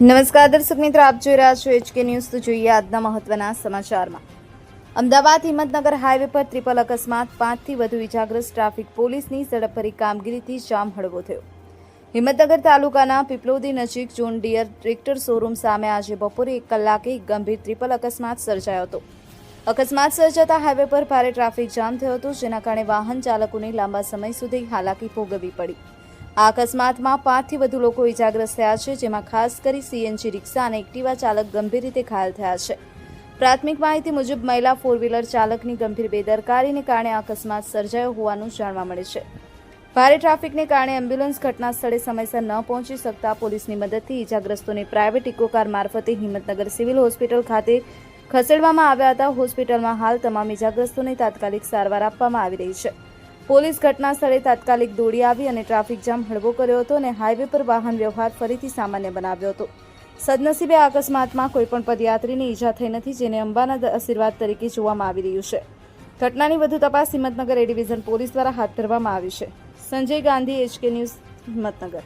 નમસ્કાર દર્શક મિત્રો, આપ જોઈ રહ્યા છો એચકે ન્યૂઝ તો જોઈએ આજના મહત્વના સમાચારમાં. અમદાવાદ હિંમતનગર હાઈવે પર ટ્રિપલ અકસ્માત, પાંચથી વધુ ઇજાગ્રસ્ત ટ્રાફિક પોલીસની ઝડપભરી કામગીરીથી જામ હળવો થયો. હિંમતનગર તાલુકાના પીપલોદી નજીક જોન ડિયર ટ્રેક્ટર શોરૂમ સામે આજે બપોરે એક કલાકે એક ગંભીર ટ્રિપલ અકસ્માત સર્જાયો હતો. અકસ્માત સર્જાતા હાઈવે પર ભારે ટ્રાફિક જામ થયો હતો, જેના કારણે વાહન ચાલકોને લાંબા સમય સુધી હાલાકી ભોગવવી પડી. આ અકસ્માતમાં પાંચથી વધુ લોકો ઇજાગ્રસ્ત થયા છે, જેમાં ખાસ કરી સીએનજી રિક્ષા અને એક્ટિવા ચાલક ગંભીર રીતે ઘાયલ થયા છે. પ્રાથમિક માહિતી મુજબ મહિલા ફોર વ્હીલર ચાલકની ગંભીર બેદરકારીને કારણે અકસ્માત સર્જાયો હોવાનું જાણવા મળે છે. ભારે ટ્રાફિકને કારણે એમ્બ્યુલન્સ ઘટના સ્થળે સમયસર ન પહોંચી શકતા પોલીસની મદદથી ઇજાગ્રસ્તોને પ્રાઇવેટ ઇકો કાર મારફતે હિંમતનગર સિવિલ હોસ્પિટલ ખાતે ખસેડવામાં આવ્યા હતા. હોસ્પિટલમાં હાલ તમામ ઇજાગ્રસ્તોને તાત્કાલિક સારવાર આપવામાં આવી રહી છે. પોલીસ ઘટના સ્થળે તાત્કાલિક દોડી આવી અને ટ્રાફિક જામ હળવો કર્યો હતો અને હાઈવે પર વાહન વ્યવહાર ફરીથી સામાન્ય બનાવ્યો હતો. સદનસીબે આ અકસ્માતમાં કોઈપણ પદયાત્રીને ઈજા થઈ નથી, જેને અંબાના આશીર્વાદ તરીકે જોવામાં આવી રહ્યું છે. ઘટનાની વધુ તપાસ હિંમતનગર એ ડિવિઝન પોલીસ દ્વારા હાથ ધરવામાં આવી છે. Sanjay Gandhi, HK news Himmatnagar.